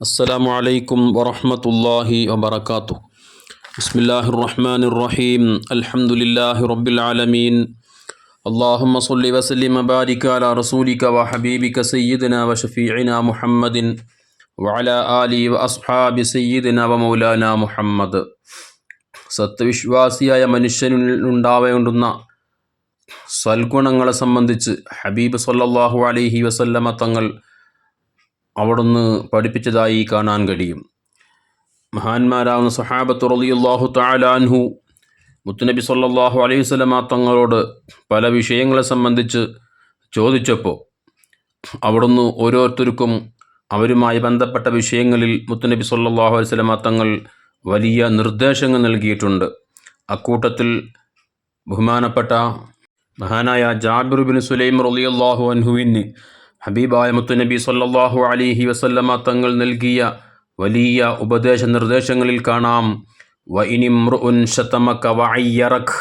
السلام عليكم ورحمة الله وبركاته بسم الله الرحمن الرحيم الحمد لله رب العالمين اللهم صل وسلم وبارك على رسولك وحبيبك سيدنا وشفيعنا محمد وعلى آله وأصحاب سيدنا ومولانا മുഹമ്മദ് സത്യവിശ്വാസിയായ മനുഷ്യനിൽ ഉണ്ടാവേണ്ടുന്ന സൽഗുണങ്ങളെ സംബന്ധിച്ച് ഹബീബ് സല്ലല്ലാഹു അലൈഹി വസല്ലമ തങ്ങൾ അവിടുന്ന് പഠിപ്പിച്ചതായി കാണാൻ കഴിയും. മഹാന്മാരാവുന്ന സഹാബത്ത് റളിയല്ലാഹു താലാൻഹു മുത്തുനബി സല്ലാഹു അലൈഹി വസല്ലമ തങ്ങളോട് പല വിഷയങ്ങളെ സംബന്ധിച്ച് ചോദിച്ചപ്പോൾ അവിടുന്ന് ഓരോരുത്തർക്കും അവരുമായി ബന്ധപ്പെട്ട വിഷയങ്ങളിൽ മുത്തുനബി സല്ലാഹു അലൈഹി വസല്ലമ തങ്ങൾ വലിയ നിർദ്ദേശങ്ങൾ നൽകിയിട്ടുണ്ട്. അക്കൂട്ടത്തിൽ ബഹുമാനപ്പെട്ട മഹാനായ ജാബിർ ബിൻ സുലൈം റളിയല്ലാഹു അൻഹുവിന് ഹബീബായ മുത്തുനബി സല്ലാഹു അലിഹി വസല്ലമ തങ്ങൾ നൽകിയ വലിയ ഉപദേശ നിർദ്ദേശങ്ങളിൽ കാണാം. വഇനിമ്രുഉൻ ശതമക വഅയ്യറക്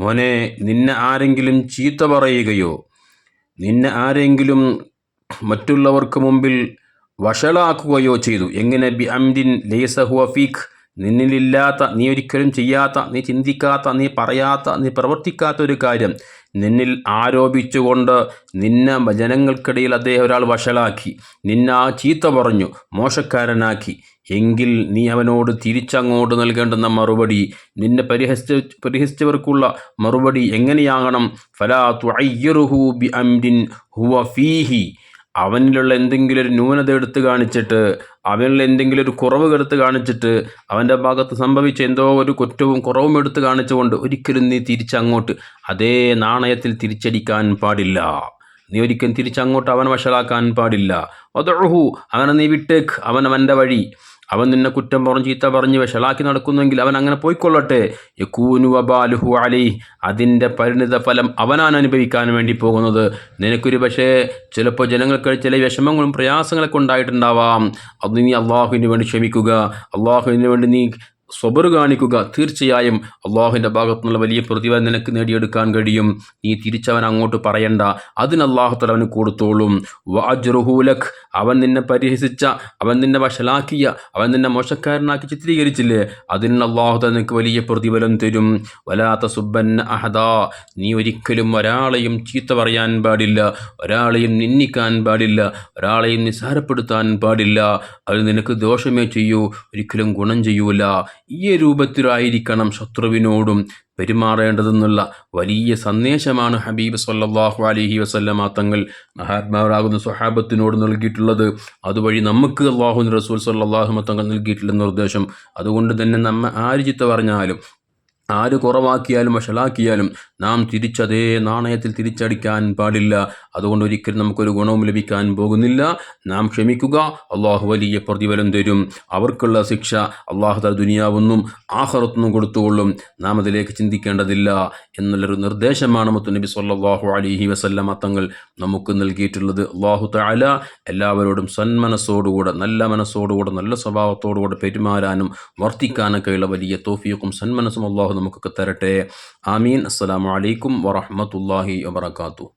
മോനെ നിന്നെ ആരെങ്കിലും ചീത്ത പറയുകയോ നിന്നെ ആരെങ്കിലും മറ്റുള്ളവർക്ക് മുമ്പിൽ വഷളാക്കുകയോ ചെയ്തു. എങ്ങനെ? ബി അംദിൻ ലേസഹുഅഫീഖ് നിന്നിലില്ലാത്ത നീ ഒരിക്കലും ചെയ്യാത്ത നീ ചിന്തിക്കാത്ത നീ പറയാത്ത നീ പ്രവർത്തിക്കാത്ത ഒരു കാര്യം. നിന്നിൽ ആരോപിച്ചുകൊണ്ട് നിന്നെ ജനങ്ങൾക്കിടയിൽ അദ്ദേഹം ഒരാൾ വഷളാക്കി. നിന്നെ ആ ചീത്ത പറഞ്ഞു മോശക്കാരനാക്കി. എങ്കിൽ നീ അവനോട് തിരിച്ചങ്ങോട്ട് നൽകേണ്ടുന്ന മറുപടി നിന്നെ പരിഹസിച്ച പരിഹസിച്ചവർക്കുള്ള മറുപടി എങ്ങനെയാകണം? ഫലാ തുഅയ്യിറുഹു ബി അംരിൻ ഹുവ ഫീഹി. അവനിലുള്ള എന്തെങ്കിലും ഒരു ന്യൂനത എടുത്തു കാണിച്ചിട്ട് അവനിൽ എന്തെങ്കിലും ഒരു കുറവ് എടുത്ത് കാണിച്ചിട്ട് അവന്റെ ഭാഗത്ത് സംഭവിച്ച എന്തോ ഒരു കുറ്റവും കുറവും എടുത്ത് കാണിച്ചുകൊണ്ട് ഒരിക്കലും നീ തിരിച്ചങ്ങോട്ട് അതേ നാണയത്തിൽ തിരിച്ചടിക്കാൻ പാടില്ല. നീ ഒരിക്കലും തിരിച്ചങ്ങോട്ട് അവൻ വഷളാക്കാൻ പാടില്ല. അതൊഴുഹു അവനെ നീ വിട്ടേക്ക് അവൻ അവന്റെ വഴി. അവൻ നിന്നെ കുറ്റം പറഞ്ഞു ചീത്ത പറഞ്ഞ് വഷളാക്കി നടക്കുന്നുവെങ്കിൽ അവൻ അങ്ങനെ പോയിക്കൊള്ളട്ടെ. യക്കൂനു വബാലുഹു അലി. അതിന്റെ പരിണിത ഫലം അവനാണ് അനുഭവിക്കാൻ വേണ്ടി പോകുന്നത്. നിനക്കൊരു പക്ഷേ ചിലപ്പോൾ ജനങ്ങൾക്ക് ചില വിഷമങ്ങളും പ്രയാസങ്ങളൊക്കെ ഉണ്ടായിട്ടുണ്ടാവാം. അത് നീ അള്ളാഹുവിന് വേണ്ടി ക്ഷമിക്കുക. അള്ളാഹുവിന് വേണ്ടി നീ സ്വബർ കാണിക്കുക. തീർച്ചയായും അള്ളാഹുവിന്റെ ഭാഗത്തു നിന്നുള്ള വലിയ പ്രതിഫലം നിനക്ക് നേടിയെടുക്കാൻ കഴിയും. നീ തിരിച്ചവൻ അങ്ങോട്ട് പറയണ്ട. അതിന് അള്ളാഹുത്തല അവന് കൊടുത്തോളും. വാജ്റുഹൂലഖ് അവൻ നിന്നെ പരിഹസിച്ച അവൻ നിന്നെ വഷലാക്കിയ അവൻ നിന്നെ മോശക്കാരനാക്കി ചിത്രീകരിച്ചില്ലേ? അതിന് അള്ളാഹുത്തല നിനക്ക് വലിയ പ്രതിഫലം തരും. വലാത്ത സുബൻ അഹദാ. നീ ഒരിക്കലും ഒരാളെയും ചീത്ത പറയാൻ പാടില്ല. ഒരാളെയും നിന്ദിക്കാൻ പാടില്ല. ഒരാളെയും നിസ്സാരപ്പെടുത്താൻ പാടില്ല. അത് നിനക്ക് ദോഷമേ ചെയ്യൂ. ഒരിക്കലും ഗുണം ചെയ്യൂല. ഈ രൂപത്തിലായിരിക്കണം ശത്രുവിനോടും പെരുമാറേണ്ടതെന്നുള്ള വലിയ സന്ദേശമാണ് ഹബീബ് സല്ലാഹു അലൈഹി വസല്ലമ തങ്ങൾ മഹാത്മാവരാകുന്ന സ്വഹാബത്തിനോട് നൽകിയിട്ടുള്ളത്. അതുവഴി നമുക്ക് അള്ളാഹു റസൂൽ സല്ലാഹു തങ്ങൾ നൽകിയിട്ടുള്ള നിർദ്ദേശം. അതുകൊണ്ട് തന്നെ നമ്മ ആര് ചിത്ത പറഞ്ഞാലും ആര് കുറവാക്കിയാലും വഷളാക്കിയാലും നാം തിരിച്ചതേ നാണയത്തിൽ തിരിച്ചടിക്കാൻ പാടില്ല. അതുകൊണ്ട് ഒരിക്കലും നമുക്കൊരു ഗുണവും ലഭിക്കാൻ പോകുന്നില്ല. നാം ക്ഷമിക്കുക. അള്ളാഹു വലിയ പ്രതിഫലം തരും. അവർക്കുള്ള ശിക്ഷ അള്ളാഹു തല ദുനിയാവൊന്നും ആഹറത്തൊന്നും കൊടുത്തുകൊള്ളും. നാം അതിലേക്ക് ചിന്തിക്കേണ്ടതില്ല എന്നുള്ളൊരു നിർദ്ദേശമാണ് മുത്തുനബി സല്ലാഹു അലിഹി വസല്ലമ തങ്ങൾ നമുക്ക് നൽകിയിട്ടുള്ളത്. അള്ളാഹു തആല എല്ലാവരോടും സന്മനസ്സോടുകൂടെ നല്ല മനസ്സോടുകൂടെ നല്ല സ്വഭാവത്തോടുകൂടെ പെരുമാറാനും വർത്തിക്കാനൊക്കെയുള്ള വലിയ തോഫിയക്കും സന്മനസ്സും അള്ളാഹു നമുക്കൊക്കെ തരട്ടെ. ആമീൻ. അസ്സലാമു അലൈക്കും വറഹ്മത്തുള്ളാഹി വബറകാതുഹു.